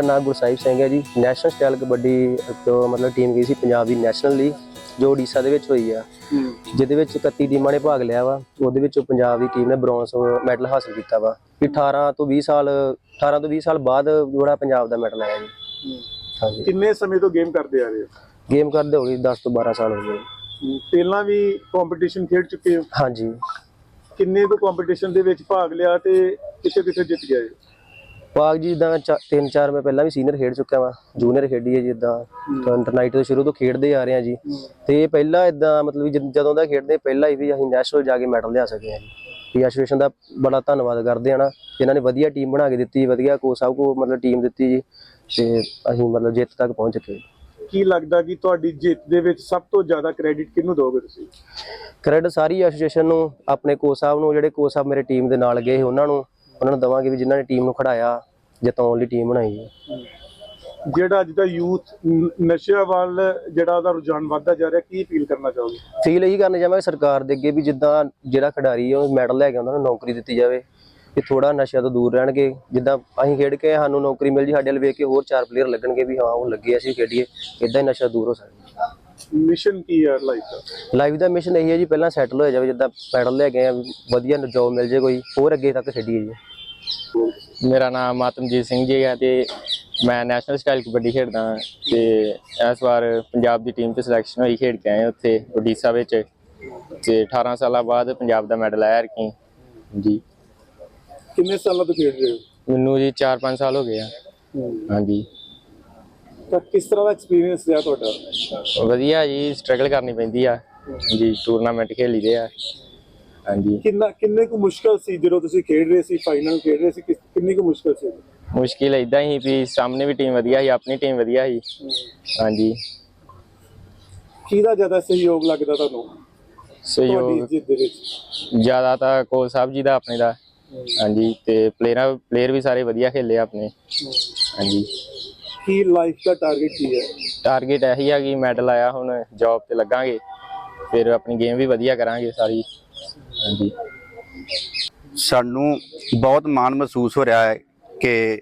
ਮੇਰਾ ਨਾਮ ਗੁਰਸਾਹਿਬ ਸਿੰਘ ਹੈ ਜੀ। ਨੈਸ਼ਨਲ ਸਟਾਈਲ ਕਬੱਡੀ ਤੋਂ ਮਤਲਬ ਟੀਮ ਗਈ ਸੀ ਪੰਜਾਬ ਦੀ ਨੈਸ਼ਨਲ ਲਈ ਜੋ ਓਡੀਸ਼ਾ ਦੇ ਵਿੱਚ ਹੋਈ ਆ। ਜਿਹਦੇ ਵਿੱਚ 31 ਟੀਮਾਂ ਨੇ ਭਾਗ ਲਿਆ ਵਾ। ਉਹਦੇ ਵਿੱਚੋਂ ਪੰਜਾਬ ਦੀ ਟੀਮ ਨੇ ਬ੍ਰੌਂਜ਼ ਮੈਡਲ ਹਾਸਲ ਕੀਤਾ ਵਾ। ਵੀ 18 ਤੋਂ 20 ਸਾਲ 18 ਤੋਂ 20 ਸਾਲ ਬਾਅਦ ਜਿਹੜਾ ਪੰਜਾਬ ਦਾ ਮੈਡਲ ਆਇਆ ਜੀ। ਹਾਂਜੀ। ਕਿੰਨੇ ਸਮੇਂ ਤੋਂ ਗੇਮ ਕਰਦੇ ਆ ਰਹੇ ਹੋ? ਗੇਮ ਕਰਦੇ ਹੋ ਗਈ 10 ਤੋਂ 12 ਸਾਲ ਹੋ ਗਏ। ਪਹਿਲਾਂ ਵੀ ਕੰਪੀਟੀਸ਼ਨ ਖੇਡ ਚੁੱਕੇ ਹੋ? ਹਾਂਜੀ। ਕਿੰਨੇ ਕੁ ਕੰਪੀਟੀਸ਼ਨ ਦੇ ਵਿੱਚ ਭਾਗ ਲਿਆ ਤੇ ਕਿੱਥੇ ਕਿੱਥੇ ਜਿੱਤ ਗਏ ਭਾਗ ਜੀ ਚਾ- ਤਿੰਨ ਚਾਰ ਮੈਂ ਪਹਿਲਾਂ ਵੀ ਸੀਨੀਅਰ ਖੇਡ ਚੁੱਕਿਆ ਵਾਂ ਜੂਨੀਅਰ ਖੇਡੀ ਹੈ ਜਿੱਦਾਂ ਇੰਟਰਨਾਈਟ ਤੋਂ ਸ਼ੁਰੂ ਤੋਂ ਖੇਡਦੇ ਆ ਰਹੇ ਆ ਜੀ। ਤੇ ਪਹਿਲਾਂ ਇਦਾਂ ਮਤਲਬ ਜਦ- ਦਾ ਖੇਡਦੇ ਪਹਿਲਾਂ ਹੀ ਵੀ ਅਸੀਂ ਨੈਸ਼ਨਲ ਜਾ ਕੇ ਮੈਡਲ ਲਿਆ ਸਕੇ ਆ ਜੀ। ਵੀ ਐਸੋਸੀਏਸ਼ਨ ਦਾ ਬੜਾ ਧੰਨਵਾਦ ਕਰਦੇ ਆ ਨਾ ਇਹਨਾਂ ਨੇ ਵਧੀਆ ਟੀਮ ਬਣਾ ਕੇ ਦਿੱਤੀ ਵਧੀਆ ਕੋਚ ਸਾਹਿਬ ਕੋ ਮਤਲਬ ਟੀਮ ਦਿੱਤੀ ਜੀ। ਤੇ ਅਸੀਂ ਮਤਲਬ ਜਿੱਤ ਤੱਕ ਪਹੁੰਚ ਚੁੱਕੇ ਕੀ ਲੱਗਦਾ ਕਿ ਤੁਹਾਡੀ ਜਿੱਤ ਦੇ ਵਿੱਚ ਸਭ ਤੋਂ ਜ਼ਿਆਦਾ ਕ੍ਰੈਡਿਟ ਕਿਹਨੂੰ ਦੋਗੇ ਤੁਸੀਂ? ਕ੍ਰੈਡਿਟ ਸਾਰੀ ਐਸੋਸੀਏਸ਼ਨ ਨੂੰ ਆਪਣੇ ਕੋਚ ਸਾਹਿਬ ਨੂੰ ਜਿਹੜੇ ਕੋਚ ਸਾਹਿਬ ਮੇਰੇ ਟੀਮ ਦੇ ਨਾਲ ਗਏ ਉਹਨਾਂ ਨੂੰ। ਉਹਨਾਂ ਨੂੰ ਦਵਾਂਗੇ ਵੀ ਜਿਨ੍ਹਾਂ ਨੇ ਟੀਮ ਨੂੰ ਖੜਾਇਆ ਜਿਤਾਉਣ ਲਈ ਟੀਮ ਬਣਾਈ ਹੈ। ਜਿਹੜਾ ਅੱਜ ਦਾ ਯੂਥ ਨਸ਼ਿਆਂ ਵੱਲ ਜਿਹੜਾ ਉਹਦਾ ਰੁਝਾਨ ਵੱਧਦਾ ਜਾ ਰਿਹਾ ਕੀ ਅਪੀਲ ਕਰਨਾ ਚਾਹੋਗੇ? ਫੀਲ ਇਹੀ ਕਰਨਾ ਚਾਹਾਂਗੇ ਸਰਕਾਰ ਦੇ ਅੱਗੇ ਵੀ ਜਿੱਦਾਂ ਜਿਹੜਾ ਖਿਡਾਰੀ ਉਹ ਮੈਡਲ ਲੈ ਕੇ ਆਉਂਦਾ ਉਹਨੂੰ ਨੌਕਰੀ ਦਿੱਤੀ ਜਾਵੇ ਕਿ ਥੋੜਾ ਨਸ਼ਿਆਂ ਤੋਂ ਦੂਰ ਰਹਿਣਗੇ। ਜਿੱਦਾਂ ਅਸੀਂ ਖੇਡ ਕੇ ਸਾਨੂੰ ਨੌਕਰੀ ਮਿਲ ਜੀ ਸਾਡੇ ਵੱਲ ਵੇਖ ਕੇ ਹੋਰ ਚਾਰ ਪਲੇਅਰ ਲੱਗਣਗੇ ਵੀ ਹਾਂ ਉਹ ਲੱਗੇ ਅਸੀਂ ਖੇਡੀਏ ਇਦਾਂ ਹੀ ਨਸ਼ਾ ਦੂਰ ਹੋ ਸਕਦਾ। ਮਿਸ਼ਨ ਕੀ ਹੈ ਲਾਈਫ ਦਾ? ਲਾਈਫ ਦਾ ਮਿਸ਼ਨ ਇਹੀ ਹੈ ਜੀ ਪਹਿਲਾਂ ਸੈਟਲ ਹੋ ਜਾਵੇ ਜਿੱਦਾਂ ਮੈਡਲ ਲੈ ਗਏ ਆ ਵਧੀਆ ਜੋਬ ਮਿਲ ਜੇ ਕੋਈ ਹੋਰ ਅੱਗੇ ਤੱਕ ਖੇਡੀਏ ਜੀ ਮੇਰਾ ਨਾਮ ਆਤਮਜੀਤ ਸਿੰਘ ਜੀ ਹੈ ਤੇ ਮੈਂ ਨੈਸ਼ਨਲ ਸਟਾਈਲ ਕਬੱਡੀ ਖੇਡਦਾ ਤੇ ਇਸ ਵਾਰ ਪੰਜਾਬ ਦੀ ਟੀਮ 'ਚ ਸਿਲੈਕਸ਼ਨ ਹੋਈ ਖੇਡ ਕੇ ਆਏ ਉੱਥੇ ਓਡੀਸ਼ਾ ਵਿੱਚ। ਤੇ 18 ਸਾਲਾਂ ਬਾਅਦ ਪੰਜਾਬ ਦਾ ਮੈਡਲ ਆਇਆ ਰਕੀ ਜੀ। ਕਿੰਨੇ ਸਾਲਾਂ ਤੋਂ ਖੇਡ ਰਹੇ ਹੋ? ਮੈਨੂੰ ਜੀ 4-5 ਸਾਲ ਹੋ ਗਏ ਆ। ਹਾਂਜੀ। ਤਾਂ ਕਿਸ ਤਰ੍ਹਾਂ ਦਾ ਐਕਸਪੀਰੀਅੰਸ ਰਿਹਾ ਤੁਹਾਡਾ? ਵਧੀਆ ਜੀ ਸਟਰਗਲ ਕਰਨੀ ਪੈਂਦੀ ਆ। ਜੀ ਟੂਰਨਾਮੈਂਟ ਖੇਲੀਦੇ ਆ। ਹਾਂਜੀ। ਕਿੰਨਾ ਕਿੰਨੇ ਕੁ ਮੁਸ਼ਕਲ ਸੀ ਜਦੋਂ ਤੁਸੀਂ ਖੇਡ ਰਹੇ ਸੀ ਫਾਈਨਲ ਖੇਡ ਰਹੇ ਸੀ? ਕਿੰਨੀ ਕੁ ਮੁਸ਼ਕਲ ਸੀ? ਮੁਸ਼ਕਿਲ ਇਦਾਂ ਹੀ ਵੀ ਸਾਹਮਣੇ ਵੀ ਟੀਮ ਵਧੀਆ ਸੀ ਆਪਣੀ ਟੀਮ ਵਧੀਆ ਸੀ। ਹਾਂਜੀ। ਕਿਹਦਾ ਜ਼ਿਆਦਾ ਸਹਿਯੋਗ ਲੱਗਦਾ ਤੁਹਾਨੂੰ? ਸਹਿਯੋਗ ਜ਼ਿਆਦਾ ਤਾਂ ਕੋਚ ਸਾਹਿਬ ਜੀ ਦਾ ਆਪਣੇ ਦਾ। ਹਾਂਜੀ ਤੇ ਪਲੇਅਰ ਪਲੇਅਰ ਵੀ ਸਾਰੇ ਵਧੀਆ ਖੇਲੇ ਆਪਣੇ। ਹਾਂਜੀ। ਕੀ ਲਾਈਫ ਦਾ ਟਾਰਗੇਟ ਕੀ ਹੈ? ਟਾਰਗੇਟ ਇਹੀ ਆ ਕਿ ਮੈਡਲ ਆਇਆ ਹੁਣ ਜੌਬ ਤੇ ਲੱਗਾਂਗੇ ਫਿਰ ਆਪਣੀ ਗੇਮ ਵੀ ਵਧੀਆ ਕਰਾਂਗੇ ਸਾਰੀ। ਹਾਂਜੀ। ਸਾਨੂੰ ਬਹੁਤ ਮਾਣ ਮਹਿਸੂਸ ਹੋ ਰਿਹਾ ਹੈ ਕਿ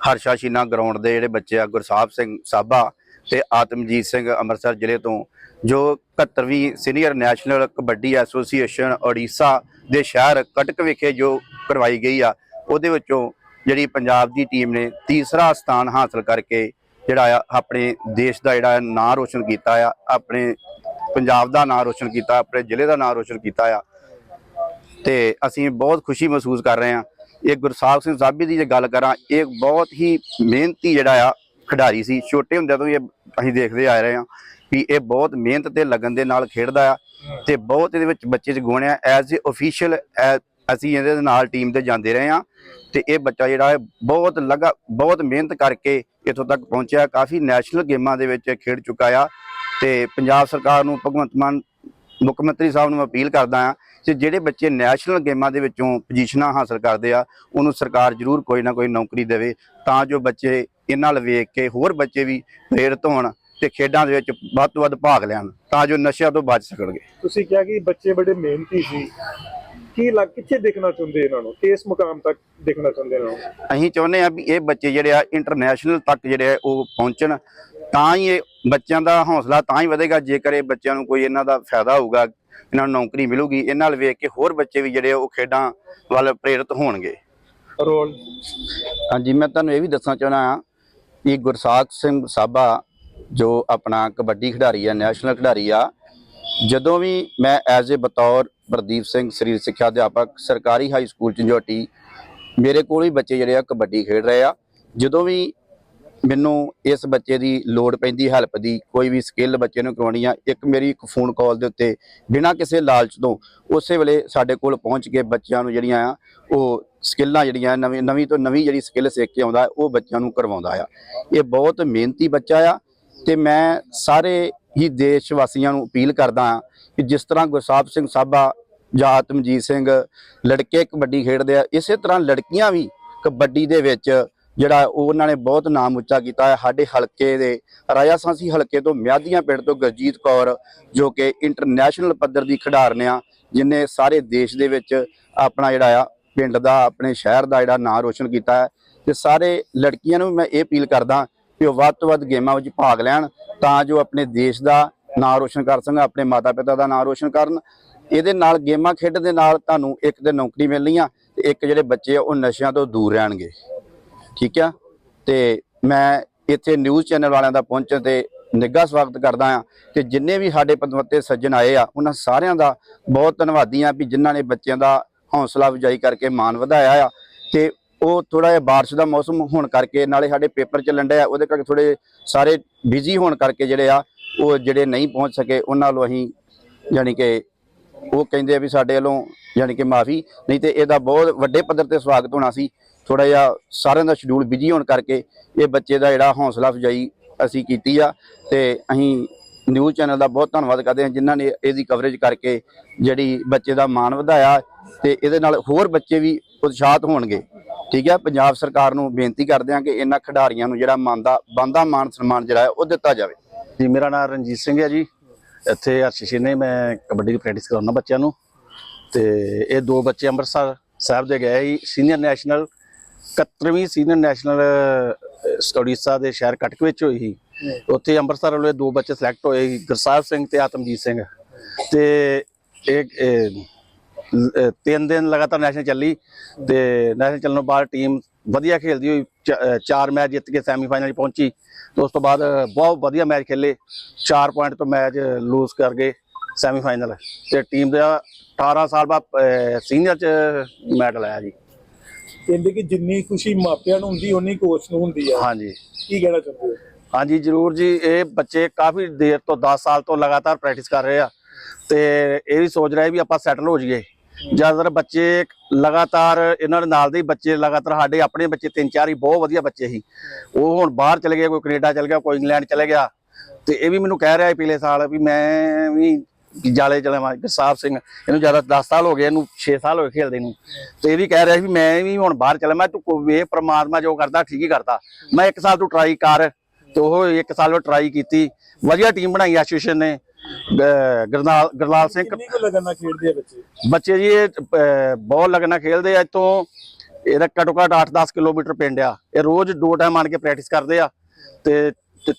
ਹਰਸ਼ਾ ਸ਼ੀਨਾ ਗਰਾਊਂਡ ਦੇ ਜਿਹੜੇ ਬੱਚੇ ਆ ਗੁਰਸਾਹਿਬ ਸਿੰਘ ਸਾਬਾ ਤੇ ਆਤਮਜੀਤ ਸਿੰਘ ਅੰਮ੍ਰਿਤਸਰ ਜ਼ਿਲ੍ਹੇ ਤੋਂ ਜੋ 71ਵੀਂ senior national kabaddi association Odisha ਦੇ ਸ਼ਹਿਰ ਕਟਕ ਵਿਖੇ ਜੋ ਕਰਵਾਈ ਗਈ ਆ ਉਹਦੇ ਵਿੱਚੋਂ ਜਿਹੜੀ ਪੰਜਾਬ ਦੀ ਟੀਮ ਨੇ ਤੀਸਰਾ ਸਥਾਨ ਹਾਸਲ ਕਰਕੇ ਜਿਹੜਾ ਆ, ਆਪਣੇ ਦੇਸ਼ ਦਾ ਜਿਹੜਾ ਨਾਂ ਰੋਸ਼ਨ ਕੀਤਾ ਆ, ਆਪਣੇ ਪੰਜਾਬ ਦਾ ਨਾਂ ਰੋਸ਼ਨ ਕੀਤਾ, ਆਪਣੇ ਜ਼ਿਲ੍ਹੇ ਦਾ ਨਾਂ ਰੋਸ਼ਨ ਕੀਤਾ ਆ। ਤੇ ਅਸੀਂ ਬਹੁਤ ਖੁਸ਼ੀ ਮਹਿਸੂਸ ਕਰ ਰਹੇ ਹਾਂ। ਇਹ ਗੁਰਸਾਹਿਬ ਸਿੰਘ ਸਾਬੀ ਦੀ ਜੇ ਗੱਲ ਕਰਾਂ, ਇਹ ਬਹੁਤ ਹੀ ਮਿਹਨਤੀ ਜਿਹੜਾ ਆ ਖਿਡਾਰੀ ਸੀ। ਛੋਟੇ ਹੁੰਦਿਆਂ ਤੋਂ ਇਹ ਅਸੀਂ ਦੇਖਦੇ ਆ ਰਹੇ ਹਾਂ ਵੀ ਇਹ ਬਹੁਤ ਮਿਹਨਤ ਤੇ ਲਗਨ ਦੇ ਨਾਲ ਖੇਡਦਾ ਆ ਤੇ ਬਹੁਤ ਇਹਦੇ ਵਿੱਚ ਬੱਚੇ ਚ ਗੁਣ ਆ। ਐਜ਼ ਅ ਅਫੀਸ਼ੀਅਲ ਅਸੀਂ ਇਹਦੇ ਨਾਲ ਟੀਮ ਤੇ ਜਾਂਦੇ ਰਹੇ ਹਾਂ ਤੇ ਇਹ ਬੱਚਾ ਜਿਹੜਾ ਹੈ ਬਹੁਤ ਲਗਾ, ਬਹੁਤ ਮਿਹਨਤ ਕਰਕੇ ਇੱਥੋਂ ਤੱਕ ਪਹੁੰਚਿਆ, ਕਾਫੀ ਨੈਸ਼ਨਲ ਗੇਮਾਂ ਦੇ ਵਿੱਚ ਖੇਡ ਚੁੱਕਾ ਆ ਤੇ ਪੰਜਾਬ ਸਰਕਾਰ ਨੂੰ, ਭਗਵੰਤ ਮਾਨ ਮੁੱਖ ਮੰਤਰੀ ਸਾਹਿਬ ਨੂੰ ਅਪੀਲ ਕਰਦਾ ਆ ਕਿ ਜਿਹੜੇ ਬੱਚੇ ਨੈਸ਼ਨਲ ਗੇਮਾਂ ਦੇ ਵਿੱਚੋਂ ਪੋਜੀਸ਼ਨਾਂ ਹਾਸਲ ਕਰਦੇ ਆ, ਉਹਨੂੰ ਸਰਕਾਰ ਜ਼ਰੂਰ ਕੋਈ ਨਾ ਕੋਈ ਨੌਕਰੀ ਦੇਵੇ ਤਾਂ ਜੋ ਬੱਚੇ ਇਹਨਾਂ ਨਾਲ ਵੇਖ ਕੇ ਹੋਰ ਬੱਚੇ ਵੀ ਪ੍ਰੇਰਿਤ ਹੋਣ ਤੇ ਖੇਡਾਂ ਦੇ ਵਿੱਚ ਵੱਧ ਤੋਂ ਵੱਧ ਭਾਗ ਲੈਣ ਤਾਂ ਜੋ ਨਸ਼ਿਆਂ ਤੋਂ ਬਚ ਸਕਣਗੇ। ਤੁਸੀਂ ਕਿਹਾ ਕਿ ਬੱਚੇ ਬੜੇ ਮਿਹਨਤੀ ਸੀ। ਕੀ ਲੱਗ ਕਿੱਥੇ ਦੇਖਣਾ ਚਾਹੁੰਦੇ ਇਹਨਾਂ ਨੂੰ? ਕਿਸ ਮੁਕਾਮ ਤੱਕ ਦੇਖਣਾ ਚਾਹੁੰਦੇ ਇਹਨਾਂ ਨੂੰ? ਅਸੀਂ ਚਾਹੁੰਦੇ ਆ ਵੀ ਇਹ ਬੱਚੇ ਜਿਹੜੇ ਆ ਇੰਟਰਨੈਸ਼ਨਲ ਤੱਕ ਜਿਹੜੇ ਆ ਉਹ ਪਹੁੰਚਣ। ਤਾਂ ਹੀ ਇਹ ਬੱਚਿਆਂ ਦਾ ਹੌਸਲਾ ਤਾਂ ਹੀ ਵਧੇਗਾ ਜੇਕਰ ਇਹ ਬੱਚਿਆਂ ਨੂੰ ਕੋਈ ਇਹਨਾਂ ਦਾ ਫਾਇਦਾ ਹੋਊਗਾ ਇਹਨਾਂ ਨੂੰ ਨੌਕਰੀ ਮਿਲੂਗੀ ਇਹਨਾਂ ਨਾਲ ਵੇਖ ਕੇ ਹੋਰ ਬੱਚੇ ਵੀ ਜਿਹੜੇ ਆ ਉਹ ਖੇਡਾਂ ਵੱਲ ਪ੍ਰੇਰਿਤ ਹੋਣਗੇ। ਰੋਲ। ਹਾਂਜੀ ਮੈਂ ਤੁਹਾਨੂੰ ਇਹ ਵੀ ਦੱਸਣਾ ਚਾਹੁੰਦਾ ਹਾਂ ਕਿ ਗੁਰਸਾਖ ਸਿੰਘ ਸਾਬਾ ਜੋ ਆਪਣਾ ਕਬੱਡੀ ਖਿਡਾਰੀ ਆ ਨੈਸ਼ਨਲ ਖਿਡਾਰੀ ਆ ਜਦੋਂ ਵੀ ਮੈਂ ਐਜ਼ ਅ ਬਤੌਰ ਪ੍ਰਦੀਪ ਸਿੰਘ, ਸਰੀਰ ਸਿੱਖਿਆ ਅਧਿਆਪਕ, ਸਰਕਾਰੀ ਹਾਈ ਸਕੂਲ ਝੰਜੋਟੀ। ਮੇਰੇ ਕੋਲ ਹੀ ਬੱਚੇ ਜਿਹੜੇ ਆ, ਕਬੱਡੀ ਖੇਡ ਰਹੇ ਆ। ਜਦੋਂ ਵੀ ਮੈਨੂੰ ਇਸ ਬੱਚੇ ਦੀ ਲੋੜ ਪੈਂਦੀ ਹੈਲਪ ਦੀ, ਕੋਈ ਵੀ ਸਕਿੱਲ ਬੱਚੇ ਨੂੰ ਕਰਵਾਉਣੀ ਆ, ਇੱਕ ਮੇਰੀ ਇੱਕ ਫੋਨ ਕਾਲ ਦੇ ਉੱਤੇ, ਬਿਨਾਂ ਕਿਸੇ ਲਾਲਚ ਤੋਂ, ਉਸੇ ਵੇਲੇ ਸਾਡੇ ਕੋਲ ਪਹੁੰਚ ਕੇ ਬੱਚਿਆਂ ਨੂੰ ਜਿਹੜੀਆਂ ਆ, ਉਹ ਸਕਿੱਲਾਂ ਜਿਹੜੀਆਂ ਨਵੀਂ ਨਵੀਂ ਤੋਂ ਨਵੀਂ ਜਿਹੜੀ ਸਕਿੱਲ ਸਿੱਖ ਕੇ ਆਉਂਦਾ, ਉਹ ਬੱਚਿਆਂ ਨੂੰ ਕਰਵਾਉਂਦਾ ਆ। ਇਹ ਬਹੁਤ ਮਿਹਨਤੀ ਬੱਚਾ ਆ ਤੇ ਮੈਂ ਸਾਰੇ ਹੀ ਦੇਸ਼ ਵਾਸੀਆਂ ਨੂੰ ਅਪੀਲ ਕਰਦਾ ਹਾਂ ਕਿ ਜਿਸ ਤਰ੍ਹਾਂ ਗੁਰਸਾਹਿਬ ਸਿੰਘ ਸਾਬਾ ਜਾਂ ਆਤਮਜੀਤ ਸਿੰਘ ਲੜਕੇ ਕਬੱਡੀ ਖੇਡਦੇ ਆ, ਇਸੇ ਤਰ੍ਹਾਂ ਲੜਕੀਆਂ ਵੀ ਕਬੱਡੀ ਦੇ ਵਿੱਚ ਜਿਹੜਾ ਉਹ ਉਹਨਾਂ ਨੇ ਬਹੁਤ ਨਾਮ ਉੱਚਾ ਕੀਤਾ ਹੈ। ਸਾਡੇ ਹਲਕੇ ਦੇ ਰਾਜਾ ਸਾਂਸੀ ਹਲਕੇ ਤੋਂ ਮਿਆਦੀਆਂ ਪਿੰਡ ਤੋਂ ਗੁਰਜੀਤ ਕੌਰ, ਜੋ ਕਿ ਇੰਟਰਨੈਸ਼ਨਲ ਪੱਧਰ ਦੀ ਖਿਡਾਰਨ ਆ, ਜਿਨੇ ਸਾਰੇ ਦੇਸ਼ ਦੇ ਵਿੱਚ ਆਪਣਾ ਜਿਹੜਾ ਆ, ਪਿੰਡ ਦਾ, ਆਪਣੇ ਸ਼ਹਿਰ ਦਾ ਜਿਹੜਾ ਨਾਂ ਰੋਸ਼ਨ ਕੀਤਾ ਹੈ। ਤੇ ਸਾਰੇ ਲੜਕੀਆਂ ਨੂੰ ਮੈਂ ਇਹ ਅਪੀਲ ਕਰਦਾ ਵੀ ਉਹ ਵੱਧ ਤੋਂ ਵੱਧ ਗੇਮਾਂ ਵਿੱਚ ਭਾਗ ਲੈਣ ਤਾਂ ਜੋ ਆਪਣੇ ਦੇਸ਼ ਦਾ ਨਾਂ ਰੋਸ਼ਨ ਕਰ ਸਕਣ, ਆਪਣੇ ਮਾਤਾ ਪਿਤਾ ਦਾ ਨਾਂ ਰੋਸ਼ਨ ਕਰਨ। ਇਹਦੇ ਨਾਲ ਗੇਮਾਂ ਖੇਡਣ ਦੇ ਨਾਲ ਤੁਹਾਨੂੰ ਇੱਕ ਤੇ ਨੌਕਰੀ ਮਿਲਣੀ ਆ ਤੇ ਇੱਕ ਜਿਹੜੇ ਬੱਚੇ ਆ, ਉਹ ਨਸ਼ਿਆਂ ਤੋਂ ਦੂਰ ਰਹਿਣਗੇ। ਠੀਕ ਆ? ਤੇ ਮੈਂ ਇੱਥੇ ਨਿਊਜ਼ ਚੈਨਲ ਵਾਲਿਆਂ ਦਾ ਪਹੁੰਚਣ ਤੇ ਨਿੱਘਾ ਸਵਾਗਤ ਕਰਦਾ ਆ ਤੇ ਜਿੰਨੇ ਵੀ ਸਾਡੇ ਪਦਵੱਤੇ ਸੱਜਣ ਆਏ ਆ, ਉਹਨਾਂ ਸਾਰਿਆਂ ਦਾ ਬਹੁਤ ਧੰਨਵਾਦੀ ਆ ਵੀ ਜਿਨ੍ਹਾਂ ਨੇ ਬੱਚਿਆਂ ਦਾ ਹੌਸਲਾ ਅਫਜ਼ਾਈ ਕਰਕੇ ਮਾਣ ਵਧਾਇਆ ਆ। ਤੇ ਉਹ ਥੋੜਾ ਜਿਹਾ ਬਾਰਿਸ਼ ਦਾ ਮੌਸਮ ਹੋਣ ਕਰਕੇ ਨਾਲੇ ਸਾਡੇ ਪੇਪਰ ਚੱਲਣ ਡਿਆ ਉਹਦੇ ਕਰਕੇ ਥੋੜੇ ਸਾਰੇ ਬਿਜ਼ੀ ਹੋਣ ਕਰਕੇ ਜਿਹੜੇ ਆ, ਉਹ ਜਿਹੜੇ ਨਹੀਂ ਪਹੁੰਚ ਸਕੇ, ਉਹਨਾਂ ਨੂੰ ਅਸੀਂ ਯਾਨੀ ਕਿ ਉਹ ਕਹਿੰਦੇ ਆ ਵੀ ਸਾਡੇ ਵੱਲੋਂ ਯਾਨੀ ਕਿ ਮਾਫੀ, ਨਹੀਂ ਤੇ ਇਹਦਾ ਬਹੁਤ ਵੱਡੇ ਪੱਧਰ ਤੇ ਸਵਾਗਤ ਹੋਣਾ ਸੀ। ਥੋੜਾ ਜਿਹਾ ਸਾਰਿਆਂ ਦਾ ਸ਼ਡਿਊਲ ਬਿਜ਼ੀ ਹੋਣ ਕਰਕੇ ਇਹ ਬੱਚੇ ਦਾ ਜਿਹੜਾ ਹੌਸਲਾ ਅਫਜ਼ਾਈ ਅਸੀਂ ਕੀਤੀ ਆ ਤੇ ਅਸੀਂ ਨਿਊਜ਼ ਚੈਨਲ ਦਾ ਬਹੁਤ ਧੰਨਵਾਦ ਕਰਦੇ ਹਾਂ ਜਿਨ੍ਹਾਂ ਨੇ ਇਹਦੀ ਕਵਰੇਜ ਕਰਕੇ ਜਿਹੜੀ ਬੱਚੇ ਦਾ ਮਾਣ ਵਧਾਇਆ ਤੇ ਇਹਦੇ ਨਾਲ ਹੋਰ ਬੱਚੇ ਵੀ ਉਤਸ਼ਾਹਤ ਹੋਣਗੇ। ਠੀਕ ਹੈ, ਪੰਜਾਬ ਸਰਕਾਰ ਨੂੰ ਬੇਨਤੀ ਕਰਦੇ ਹਾਂ ਕਿ ਇਹਨਾਂ ਖਿਡਾਰੀਆਂ ਨੂੰ ਜਿਹੜਾ ਮੰਨਦਾ, ਬੰਦਾ ਮਾਨ ਸਨਮਾਨ ਜਿਹੜਾ ਉਹ ਦਿੱਤਾ ਜਾਵੇ। ਜੀ, ਮੇਰਾ ਨਾਮ ਰਣਜੀਤ ਸਿੰਘ ਹੈ ਜੀ। ਇੱਥੇ ਅਰਸ਼ੀਸ਼ੀ ਨੇ ਮੈਂ ਕਬੱਡੀ ਦੀ ਪ੍ਰੈਕਟਿਸ ਕਰਾਉਣਾ ਬੱਚਿਆਂ ਨੂੰ। ਤੇ ਇਹ ਦੋ ਬੱਚੇ ਅੰਮ੍ਰਿਤਸਰ ਸਾਹਿਬ ਦੇ ਗਏ ਸੀ। ਸੀਨੀਅਰ ਨੈਸ਼ਨਲ 71ਵੀਂ ਸੀਨੀਅਰ ਨੈਸ਼ਨਲ ਉੜੀਸਾ ਦੇ ਸ਼ਹਿਰ ਕਟਕ ਵਿੱਚ ਹੋਈ ਸੀ। ਉੱਥੇ ਅੰਮ੍ਰਿਤਸਰ ਵਾਲੇ ਦੋ ਬੱਚੇ ਸਿਲੈਕਟ ਹੋਏ ਗੁਰਸਾਹਿਬ ਸਿੰਘ ਤੇ ਆਤਮਜੀਤ ਸਿੰਘ। ਤੇ ਇਹ ਤਿੰਨ ਦਿਨ ਲਗਾਤਾਰ ਨੈਸ਼ਨਲ ਚੱਲੀ ਤੇ ਨੈਸ਼ਨਲ ਚੱਲਣ ਤੋਂ ਬਾਅਦ ਟੀਮ ਵਧੀਆ ਖੇਲਦੀ ਹੋਈ ਚਾਰ ਮੈਚ ਜਿੱਤ ਕੇ ਸੈਮੀਫਾਈਨਲ 'ਚ ਪਹੁੰਚੀ। ਉਸ ਤੋਂ ਬਾਅਦ ਬਹੁਤ ਵਧੀਆ ਮੈਚ ਖੇਲੇ। 4 ਪੁਆਇੰਟ ਤੋਂ ਮੈਚ ਲੂਜ਼ ਕਰ ਗਏ ਸੈਮੀਫਾਈਨਲ ਤੇ ਟੀਮ ਦਾ 18 ਸਾਲ ਬਾਅਦ ਸੀਨੀਅਰ 'ਚ ਮੈਡਲ ਆਇਆ ਜੀ। ਕਹਿੰਦੇ ਕਿ ਜਿੰਨੀ ਖੁਸ਼ੀ ਮਾਪਿਆਂ ਨੂੰ ਹੁੰਦੀ ਓਨੀ ਕੋਚ ਨੂੰ ਹੁੰਦੀ ਆ। ਹਾਂਜੀ। ਕੀ ਕਹਿਣਾ ਚਾਹੁੰਦੇ ਹੋ? ਹਾਂਜੀ ਜਰੂਰ ਜੀ। ਇਹ ਬੱਚੇ ਕਾਫੀ ਦੇਰ ਤੋਂ 10 ਸਾਲ ਤੋਂ ਲਗਾਤਾਰ ਪ੍ਰੈਕਟਿਸ ਕਰ ਰਹੇ ਆ। ਤੇ ਇਹ ਵੀ ਸੋਚ ਰਹੇ ਵੀ ਆਪਾਂ ਸੈਟਲ ਹੋ ਜਾਈਏ। ਜ਼ਿਆਦਾਤਰ ਬੱਚੇ ਲਗਾਤਾਰ ਇਹਨਾਂ ਦੇ ਨਾਲ ਦੇ ਬੱਚੇ ਲਗਾਤਾਰ ਸਾਡੇ ਆਪਣੇ ਬੱਚੇ ਤਿੰਨ ਚਾਰ ਹੀ, ਬਹੁਤ ਵਧੀਆ ਬੱਚੇ ਸੀ। ਉਹ ਹੁਣ ਬਾਹਰ ਚਲੇ ਗਏ, ਕੋਈ ਕੈਨੇਡਾ ਚਲੇ ਗਿਆ, ਕੋਈ ਇੰਗਲੈਂਡ ਚਲੇ ਗਿਆ। ਤੇ ਇਹ ਵੀ ਮੈਨੂੰ ਕਹਿ ਰਿਹਾ ਪਿਛਲੇ ਸਾਲ ਵੀ ਮੈਂ ਵੀ ਜਾਲੇ ਚਲਾਵਾਂ ਗੁਰਸਾਹਿਬ ਸਿੰਘ, ਇਹਨੂੰ ਜ਼ਿਆਦਾ 10 ਸਾਲ ਹੋ ਗਏ, ਇਹਨੂੰ 6 ਸਾਲ ਹੋ ਗਏ ਖੇਡਦੇ ਨੂੰ। ਤੇ ਇਹ ਵੀ ਕਹਿ ਰਿਹਾ ਸੀ ਵੀ ਮੈਂ ਵੀ ਹੁਣ ਬਾਹਰ ਚਲਾ, ਮੈਂ ਤੂੰ ਵੇ ਪ੍ਰਮਾਤਮਾ ਜੋ ਕਰਦਾ, ਠੀਕ ਹੀ ਕਰਦਾ। ਮੈਂ ਇੱਕ ਸਾਲ ਤੂੰ ਟਰਾਈ ਕਰ। ਤੇ ਉਹ ਇੱਕ ਸਾਲ ਉਹ ਟਰਾਈ ਕੀਤੀ। ਵਧੀਆ ਟੀਮ ਬਣਾਈ ਐਸੋਸੀਏਸ਼ਨ ਨੇ। ਗੁਰਨਾਲ ਸਿੰਘ ਕਿੰਨੀ ਕੁ ਲਗਨ ਨਾਲ ਖੇਡਦੇ ਆ ਬੱਚੇ? ਬੱਚੇ ਜੀ ਇਹ ਅਹ, ਬਹੁਤ ਲੱਗਣਾ ਖੇਲਦੇ ਆ ਇੱਥੋਂ। ਇਹਦਾ ਘੱਟੋ ਘੱਟ 8-10 ਕਿਲੋਮੀਟਰ ਪਿੰਡ ਆ। ਇਹ ਰੋਜ਼ ਦੋ ਟਾਈਮ ਆਣ ਕੇ ਪ੍ਰੈਕਟਿਸ ਕਰਦੇ ਆ ਤੇ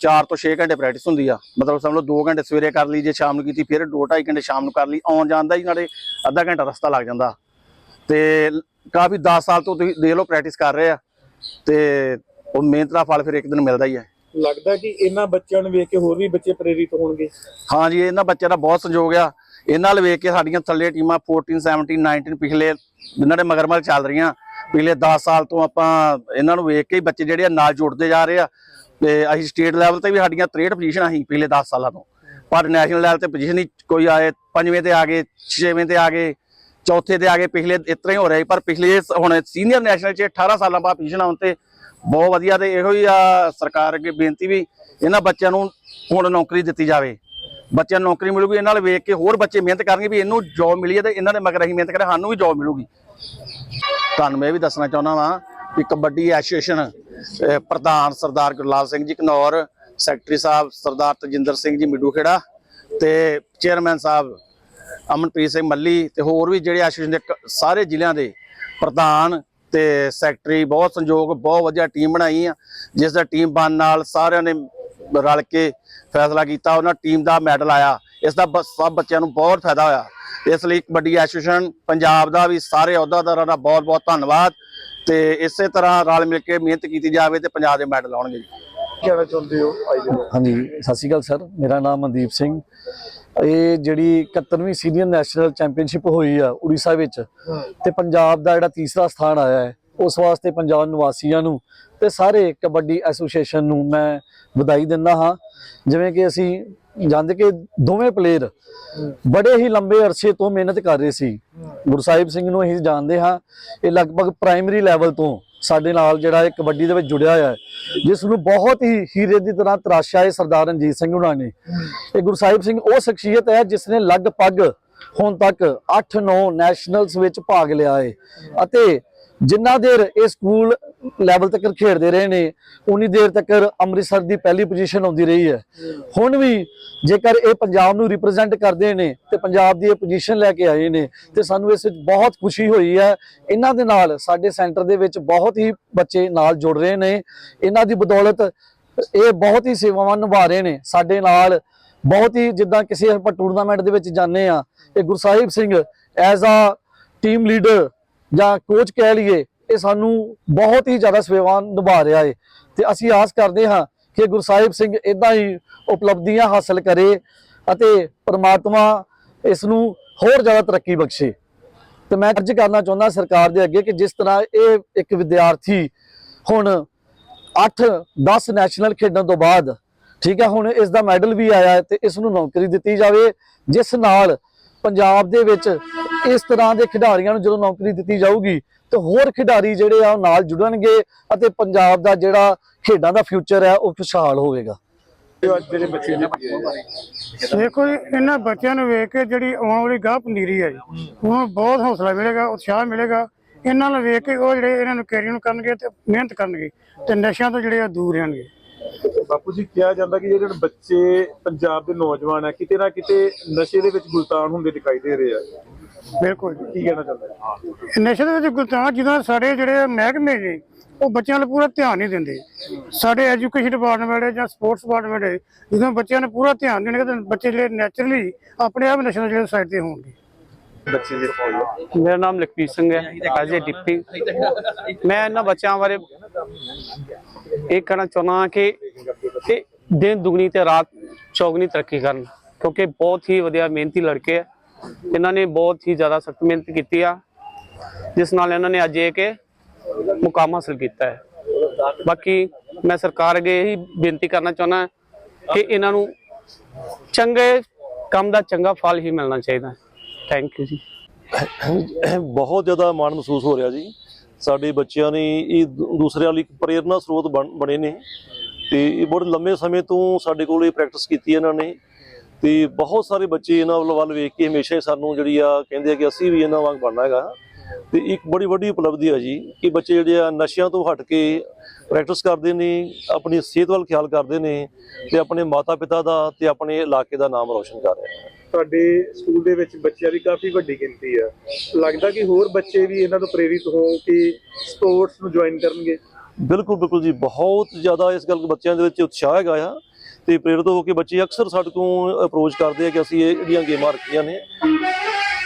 4 ਤੋਂ 6 ਘੰਟੇ ਪ੍ਰੈਕਟਿਸ ਹੁੰਦੀ ਆ। ਮਤਲਬ ਸਮਝ ਲਓ 2 ਘੰਟੇ ਸਵੇਰੇ ਕਰ ਲਈ ਜੇ ਸ਼ਾਮ ਨੂੰ ਕੀਤੀ ਫਿਰ 2-2.5 ਘੰਟੇ ਸ਼ਾਮ ਨੂੰ ਕਰ ਲਈ ਆਉਣ ਜਾਣ ਦਾ ਹੀ ਨਾਲੇ ਅੱਧਾ ਘੰਟਾ ਰਸਤਾ ਲੱਗ ਜਾਂਦਾ। ਤੇ ਕਾਫੀ 10 ਸਾਲ ਤੋਂ ਤੁਸੀਂ ਦੇਖ ਲਓ ਪ੍ਰੈਕਟਿਸ ਕਰ ਰਹੇ ਆ। ਤੇ ਉਹ ਮਿਹਨਤ ਦਾ ਫਲ ਫਿਰ ਇੱਕ ਦਿਨ ਮਿਲਦਾ ਹੀ ਹੈ ਲੱਗਦਾ ਕਿ ਇਹਨਾਂ ਬੱਚਿਆਂ ਨੂੰ ਵੇਖ ਕੇ ਹੋਰ ਵੀ ਬੱਚੇ ਪ੍ਰੇਰਿਤ ਹੋਣਗੇ? ਹਾਂ ਜੀ, ਇਹਨਾਂ ਬੱਚਿਆਂ ਦਾ ਬਹੁਤ ਸੰਯੋਗ ਆ। ਇਹਨਾਂ ਨਾਲ ਵੇਖ ਕੇ ਸਾਡੀਆਂ ਥੱਲੇ ਟੀਮਾਂ 14 17 19 ਪਿਛਲੇ ਇਹਨਾਂ ਦੇ ਮਗਰਮਲ ਚੱਲ ਰਹੀਆਂ। ਪਿਛਲੇ 10 ਸਾਲ ਤੋਂ ਆਪਾਂ ਇਹਨਾਂ ਨੂੰ ਵੇਖ ਕੇ ਹੀ ਬੱਚੇ ਜਿਹੜੇ ਆ ਨਾਲ ਜੁੜਦੇ ਜਾ ਰਹੇ ਆ। ਤੇ ਅਸੀਂ ਸਟੇਟ ਲੈਵਲ ਤੇ ਵੀ ਸਾਡੀਆਂ 63 ਪੋਜੀਸ਼ਨਾਂ ਸੀ ਪਿਛਲੇ 10 ਸਾਲਾਂ ਤੋਂ। ਪਰ ਨੈਸ਼ਨਲ ਲੈਵਲ ਤੇ ਪੋਜੀਸ਼ਨ ਹੀ ਕੋਈ ਆਏ, ਪੰਜਵੇਂ ਤੇ ਆ ਗਏ, ਛੇਵੇਂ ਤੇ ਆ ਗਏ। ਚੌਥੇ ਤੇ ਆ ਗਏ ਪਿਛਲੇ ਇਸ ਹੀ ਹੋ ਰਿਹਾ ਸੀ, ਪਰ ਪਿਛਲੇ ਹੁਣ ਸੀਨੀਅਰ ਨੈਸ਼ਨਲ ਚ 18 ਸਾਲਾਂ ਬਾਅਦ ਪੋਜੀਸ਼ਨ ਆਉਣ ਤੇ ਬਹੁਤ ਵਧੀਆ ਤੇ ਇਹੋ ਹੀ ਆ ਸਰਕਾਰ ਅੱਗੇ ਬੇਨਤੀ ਵੀ ਇਹਨਾਂ ਬੱਚਿਆਂ ਨੂੰ ਹੁਣ ਨੌਕਰੀ ਦਿੱਤੀ ਜਾਵੇ। ਬੱਚਿਆਂ ਨੂੰ ਨੌਕਰੀ ਮਿਲੂਗੀ ਇਹਨਾਂ ਨਾਲ ਵੇਖ ਕੇ ਹੋਰ ਬੱਚੇ ਮਿਹਨਤ ਕਰਨਗੇ ਵੀ ਇਹਨੂੰ ਜੌਬ ਮਿਲੀ ਹੈ ਤੇ ਇਹਨਾਂ ਦੇ ਮਗਰ ਅਸੀਂ ਮਿਹਨਤ ਕਰਾਂ ਸਾਨੂੰ ਵੀ ਜੌਬ ਮਿਲੂਗੀ। ਤੁਹਾਨੂੰ ਮੈਂ ਇਹ ਵੀ ਦੱਸਣਾ ਚਾਹੁੰਦਾ ਵਾਂ ਕਿ ਕਬੱਡੀ ਐਸੋਸੀਏਸ਼ਨ ਪ੍ਰਧਾਨ ਸਰਦਾਰ ਗੁਰਲਾਲ ਸਿੰਘ ਜੀ ਘਨੌਰ ਸੈਕਟਰੀ ਸਾਹਿਬ ਸਰਦਾਰ ਤਜਿੰਦਰ ਸਿੰਘ ਜੀ ਮਿੱਡੂ ਖੇੜਾ ਤੇ ਚੇਅਰਮੈਨ ਸਾਹਿਬ ਅਮਨਪ੍ਰੀਤ ਸਿੰਘ ਮੱਲੀ ਤੇ ਹੋਰ ਵੀ ਜਿਹੜੇ ਐਸੋਸੀਏਸ਼ਨ ਦੇ ਸਾਰੇ ਜ਼ਿਲ੍ਹਿਆਂ ਦੇ ਪ੍ਰਧਾਨ ਤੇ ਸੈਕਟਰੀ ਬਹੁਤ ਸੰਯੋਗ ਬਹੁਤ ਵਧੀਆ ਟੀਮ ਬਣਾਈ ਆ ਜਿਸ ਦਾ ਟੀਮ ਬਣ ਨਾਲ ਸਾਰਿਆਂ ਨੇ ਰਲ ਕੇ ਫੈਸਲਾ ਕੀਤਾ ਉਹਨਾਂ ਟੀਮ ਦਾ ਮੈਡਲ ਆਇਆ। ਇਸ ਦਾ ਸਭ ਬੱਚਿਆਂ ਨੂੰ ਬਹੁਤ ਫਾਇਦਾ ਹੋਇਆ। ਇਸ ਲਈ ਕਬੱਡੀ ਐਸੋਸੀਏਸ਼ਨ ਪੰਜਾਬ ਦਾ ਵੀ ਸਾਰੇ ਅਹੁਦਾਦਾਰਾਂ ਦਾ ਬਹੁਤ ਬਹੁਤ ਧੰਨਵਾਦ ਤੇ ਇਸੇ ਤਰ੍ਹਾਂ ਰਲ ਮਿਲ ਕੇ ਮਿਹਨਤ ਕੀਤੀ ਜਾਵੇ ਤੇ ਪੰਜਾਬ ਦੇ ਮੈਡਲ ਆਉਣਗੇ ਜੀ। ਕੀ ਕਹਿਣਾ ਚਾਹੁੰਦੇ ਹੋ? ਹਾਂਜੀ ਸਤਿ ਸ਼੍ਰੀ ਅਕਾਲ ਸਰ। ਮੇਰਾ ਨਾਮ ਮਨਦੀਪ ਸਿੰਘ। ਇਹ ਜਿਹੜੀ 71ਵੀਂ ਸੀਨੀਅਰ ਨੈਸ਼ਨਲ ਚੈਂਪੀਅਨਸ਼ਿਪ ਹੋਈ ਆ ਉੜੀਸਾ ਵਿੱਚ ਤੇ ਪੰਜਾਬ ਦਾ ਜਿਹੜਾ ਤੀਸਰਾ ਸਥਾਨ ਆਇਆ ਹੈ ਉਸ ਵਾਸਤੇ ਪੰਜਾਬ ਨਿਵਾਸੀਆਂ ਨੂੰ ਤੇ ਸਾਰੇ ਕਬੱਡੀ ਐਸੋਸੀਏਸ਼ਨ ਨੂੰ ਮੈਂ ਵਧਾਈ ਦਿੰਦਾ ਹਾਂ। ਜਿਵੇਂ ਕਿ ਅਸੀਂ ਜਾਣਦੇ ਕਿ ਦੋਵੇਂ ਪਲੇਅਰ ਬੜੇ ਹੀ ਲੰਬੇ ਅਰਸੇ ਤੋਂ ਮਿਹਨਤ ਕਰ ਰਹੇ ਸੀ। ਗੁਰਸਾਹਿਬ ਸਿੰਘ ਨੂੰ ਅਸੀਂ ਜਾਣਦੇ ਹਾਂ, ਇਹ ਲਗਭਗ ਪ੍ਰਾਇਮਰੀ ਲੈਵਲ ਤੋਂ ਸਾਡੇ ਨਾਲ ਜਿਹੜਾ ਇਹ ਕਬੱਡੀ ਦੇ ਵਿੱਚ ਜੁੜਿਆ ਹੋਇਆ ਜਿਸ ਨੂੰ ਬਹੁਤ ਹੀ ਹੀਰੇ ਦੀ ਤਰ੍ਹਾਂ ਤਰਾਸ਼ਿਆ ਹੈ ਸਰਦਾਰ ਰਣਜੀਤ ਸਿੰਘ ਉਹਨਾਂ ਨੇ। ਇਹ ਗੁਰਸਾਹਿਬ ਸਿੰਘ ਉਹ ਸ਼ਖਸੀਅਤ ਹੈ ਜਿਸ ਨੇ ਲਗਭਗ ਹੁਣ ਤੱਕ 8-9 ਨੈਸ਼ਨਲਸ ਵਿੱਚ ਭਾਗ ਲਿਆ ਹੈ ਅਤੇ ਜਿੰਨਾ ਦੇਰ ਇਹ ਸਕੂਲ ਲੈਵਲ ਤੱਕ ਖੇਡਦੇ ਰਹੇ ਨੇ, ਉਨੀ ਦੇਰ ਤੱਕ ਅੰਮ੍ਰਿਤਸਰ ਦੀ ਪਹਿਲੀ ਪੋਜੀਸ਼ਨ ਆਉਂਦੀ ਰਹੀ ਹੈ। ਹੁਣ ਵੀ ਜੇਕਰ ਇਹ ਪੰਜਾਬ ਨੂੰ ਰਿਪਰੈਜ਼ੈਂਟ ਕਰਦੇ ਨੇ ਤੇ ਪੰਜਾਬ ਦੀ ਇਹ ਪੋਜੀਸ਼ਨ ਲੈ ਕੇ ਆਏ ਨੇ, ਤੇ ਸਾਨੂੰ ਇਸ ਵਿੱਚ ਬਹੁਤ ਖੁਸ਼ੀ ਹੋਈ ਹੈ। ਇਹਨਾਂ ਦੇ ਨਾਲ ਸਾਡੇ ਸੈਂਟਰ ਦੇ ਵਿੱਚ ਬਹੁਤ ਹੀ ਬੱਚੇ ਨਾਲ ਜੁੜ ਰਹੇ ਨੇ। ਇਹਨਾਂ ਦੀ ਬਦੌਲਤ ਇਹ ਬਹੁਤ ਹੀ ਸੇਵਾਵਾਂ ਨਿਭਾ ਰਹੇ ਨੇ। ਸਾਡੇ ਨਾਲ ਬਹੁਤ ਹੀ ਜਿੱਦਾਂ ਕਿਸੇ ਆਪਾਂ ਟੂਰਨਾਮੈਂਟ ਦੇ ਵਿੱਚ ਜਾਂਦੇ ਆ ਇਹ Gursahib Singh as a team leader ਜਾਂ ਕੋਚ ਕਹਿ ਲਈਏ, ਇਹ ਸਾਨੂੰ ਬਹੁਤ ਹੀ ਜ਼ਿਆਦਾ ਸੇਵਾ ਨਿਭਾ ਰਿਹਾ ਹੈ ਤੇ ਅਸੀਂ ਆਸ ਕਰਦੇ ਹਾਂ ਕਿ ਗੁਰਸਾਹਿਬ ਸਿੰਘ ਇਦਾਂ ਹੀ ਉਪਲਬਧੀਆਂ ਹਾਸਲ ਕਰੇ ਅਤੇ ਪ੍ਰਮਾਤਮਾ ਇਸ ਨੂੰ ਹੋਰ ਜ਼ਿਆਦਾ ਤਰੱਕੀ ਬਖਸ਼ੇ। ਤੇ ਮੈਂ ਅਰਜ਼ ਕਰਨਾ ਚਾਹੁੰਦਾ ਸਰਕਾਰ ਦੇ ਅੱਗੇ ਕਿ ਜਿਸ ਤਰ੍ਹਾਂ ਇਹ ਇੱਕ ਵਿਦਿਆਰਥੀ ਹੁਣ 8 10 ਨੈਸ਼ਨਲ ਖੇਡਣ ਤੋਂ ਬਾਅਦ, ਠੀਕ ਹੈ, ਹੁਣ ਇਸ ਦਾ ਮੈਡਲ ਵੀ ਆਇਆ ਹੈ ਤੇ ਇਸ ਨੂੰ ਨੌਕਰੀ ਦਿੱਤੀ ਜਾਵੇ, ਜਿਸ ਨਾਲ ਪੰਜਾਬ ਦੇ ਵਿੱਚ ਇਸ ਤਰ੍ਹਾਂ ਦੇ ਖਿਡਾਰੀਆਂ ਨੂੰ ਜਦੋਂ ਨੌਕਰੀ ਦਿੱਤੀ ਜਾਊਗੀ ਤੇ ਹੋਰ ਖਿਡਾਰੀ ਜਿਹੜੇ ਆ ਉਹ ਨਾਲ ਜੁੜਨਗੇ ਅਤੇ ਪੰਜਾਬ ਦਾ ਜਿਹੜਾ ਖੇਡਾਂ ਦਾ ਫਿਊਚਰ ਹੈ ਉਹ ਖੁਸ਼ਹਾਲ ਹੋਵੇਗਾ। ਦੇਖੋ ਜੀ ਇਹਨਾਂ ਬੱਚਿਆਂ ਨੂੰ ਵੇਖ ਕੇ ਜਿਹੜੀ ਆਉਣ ਵਾਲੀ ਗਾਹ ਪਨੀਰੀ ਹੈ ਜੀ ਉਹਨਾਂ ਨੂੰ ਬਹੁਤ ਹੌਸਲਾ ਮਿਲੇਗਾ ਉਤਸ਼ਾਹ ਮਿਲੇਗਾ। ਇਹਨਾਂ ਨੂੰ ਵੇਖ ਕੇ ਉਹ ਜਿਹੜੇ ਇਹਨਾਂ ਨੂੰ ਕੈਰੀਅਰ ਨੂੰ ਕਰਨਗੇ ਤੇ ਮਿਹਨਤ ਕਰਨਗੇ ਤੇ ਨਸ਼ਿਆਂ ਤੋਂ ਜਿਹੜੇ ਆ ਦੂਰ ਰਹਿਣਗੇ। ਬਾਪੂ ਜੀ ਕਿਹਾ ਜਾਂਦਾ ਕਿ ਜਿਹੜੇ ਬੱਚੇ ਪੰਜਾਬ ਦੇ ਨੌਜਵਾਨ ਆ ਕਿਤੇ ਨਾ ਕਿਤੇ ਨਸ਼ੇ ਦੇ ਵਿੱਚ ਗੁਲਤਾਨ ਹੁੰਦੇ ਦਿਖਾਈ ਦੇ ਰਹੇ ਆ। ਬਿਲਕੁਲ ਜੀ। ਕੀ ਕਹਿਣਾ ਚਾਹੁੰਦੇ ਨਸ਼ੇ ਦੇ ਵਿੱਚ ਗੁਲਤਾਨ ਜਿੱਦਾਂ ਸਾਡੇ ਜਿਹੜੇ ਮਹਿਕਮੇ ਨੇ ਉਹ ਬੱਚਿਆਂ ਨੂੰ ਪੂਰਾ ਧਿਆਨ ਨਹੀਂ ਦਿੰਦੇ। ਸਾਡੇ ਐਜੂਕੇਸ਼ਨ ਡਿਪਾਰਟਮੈਂਟ ਹੈ ਜਾਂ ਸਪੋਰਟਸ ਡਿਪਾਰਟਮੈਂਟ ਹੈ ਜਦੋਂ ਬੱਚਿਆਂ ਨੂੰ ਪੂਰਾ ਧਿਆਨ ਦੇਣਗੇ ਤਾਂ ਬੱਚੇ ਜਿਹੜੇ ਨੈਚੁਰਲੀ ਆਪਣੇ ਆਪ ਨਸ਼ੇ ਤੋਂ ਜਿਹੜੇ ਸਾਈਡ ਤੇ ਹੋਣਗੇ। ਬੱਚੇ ਜਿਹੜੇ ਮੇਰਾ ਨਾਮ ਲਖਪੀਤ ਸਿੰਘ ਹੈ ਐਜ਼ ਏ ਡਿਪਟੀ। ਮੈਂ ਇਹਨਾਂ ਬੱਚਿਆਂ ਬਾਰੇ ਇਹ ਕਹਿਣਾ ਚਾਹੁੰਦਾ ਹਾਂ ਕਿ ਇਹ ਦਿਨ ਦੁਗਣੀ ਤੇ ਰਾਤ ਚੌਗਣੀ ਤਰੱਕੀ ਕਰਨ। ਕਿਉਂਕਿ ਬਹੁਤ ਹੀ ਵਧੀਆ ਮਿਹਨਤੀ ਲੜਕੇ ਆ। ਇਹਨਾਂ ਨੇ ਬਹੁਤ ਹੀ ਜ਼ਿਆਦਾ ਸਖਤ ਮਿਹਨਤ ਕੀਤੀ ਆ। ਜਿਸ ਨਾਲ ਇਹਨਾਂ ਨੇ ਅੱਜ ਇਹ ਕਿ ਮੁਕਾਮ ਹਾਸਲ ਕੀਤਾ ਹੈ। ਬਾਕੀ ਮੈਂ ਸਰਕਾਰ ਅੱਗੇ ਇਹੀ ਬੇਨਤੀ ਕਰਨਾ ਚਾਹੁੰਦਾ ਕਿ ਇਹਨਾਂ ਨੂੰ ਚੰਗੇ ਕੰਮ ਦਾ ਚੰਗਾ ਫਲ ਹੀ ਮਿਲਣਾ ਚਾਹੀਦਾ। ਥੈਂਕ ਯੂ ਜੀ। ਬਹੁਤ ਜ਼ਿਆਦਾ ਮਾਣ ਮਹਿਸੂਸ ਹੋ ਰਿਹਾ ਜੀ। ਸਾਡੇ ਬੱਚਿਆਂ ਨੇ ਇਹ ਦੂਸਰਿਆਂ ਲਈ ਇੱਕ ਪ੍ਰੇਰਨਾ ਸਰੋਤ ਬਣ- ਬਣੇ ਨੇ। ਤੇ ਇਹ ਬੜੇ ਲੰਮੇ ਸਮੇਂ ਤੋਂ ਸਾਡੇ ਕੋਲ ਇਹ ਪ੍ਰੈਕਟਿਸ ਕੀਤੀ ਇਹਨਾਂ ਨੇ। ਤੇ ਬਹੁਤ ਸਾਰੇ ਬੱਚੇ ਇਹਨਾਂ ਵੱਲ ਵੱਲ ਵੇਖ ਕੇ ਹਮੇਸ਼ਾ ਹੀ ਸਾਨੂੰ ਜਿਹੜੀ ਆ ਕਹਿੰਦੇ ਆ ਕਿ ਅਸੀਂ ਵੀ ਇਹਨਾਂ ਵਾਂਗ ਬਣਨਾ ਹੈਗਾ। ਤੇ ਇੱਕ ਬੜੀ ਵੱਡੀ ਉਪਲਬਧੀ ਹੈ ਜੀ ਕਿ ਬੱਚੇ ਜਿਹੜੇ ਆ ਨਸ਼ਿਆਂ ਤੋਂ ਹਟ ਕੇ ਪ੍ਰੈਕਟਿਸ ਕਰਦੇ ਨੇ, ਆਪਣੀ ਸਿਹਤ ਵੱਲ ਖਿਆਲ ਕਰਦੇ ਨੇ ਤੇ ਆਪਣੇ ਮਾਤਾ-ਪਿਤਾ ਦਾ ਤੇ ਆਪਣੇ ਇਲਾਕੇ ਦਾ ਨਾਮ ਰੋਸ਼ਨ ਕਰ ਰਹੇ ਨੇ। ਤੁਹਾਡੇ ਸਕੂਲ ਦੇ ਵਿੱਚ ਬੱਚਿਆਂ ਦੀ ਕਾਫੀ ਵੱਡੀ ਗਿਣਤੀ ਆ। ਲੱਗਦਾ ਕਿ ਹੋਰ ਬੱਚੇ ਵੀ ਇਹਨਾਂ ਤੋਂ ਪ੍ਰੇਰਿਤ ਹੋ ਕਿ ਸਪੋਰਟਸ ਨੂੰ ਜੁਆਇਨ ਕਰਨਗੇ। ਬਿਲਕੁਲ ਬਿਲਕੁਲ ਜੀ, ਬਹੁਤ ਜ਼ਿਆਦਾ ਇਸ ਗੱਲ ਬੱਚਿਆਂ ਦੇ ਵਿੱਚ ਉਤਸ਼ਾਹ ਹੈਗਾ ਆ ਤੇ ਪ੍ਰੇਰਿਤ ਹੋ ਕੇ ਬੱਚੇ ਅਕਸਰ ਸਾਡੇ ਕੋਲ ਅਪਰੋਚ ਕਰਦੇ ਆ ਕਿ ਅਸੀਂ ਇਹ ਜਿਹੜੀਆਂ ਗੇਮਾਂ ਰੱਖੀਆਂ ਨੇ।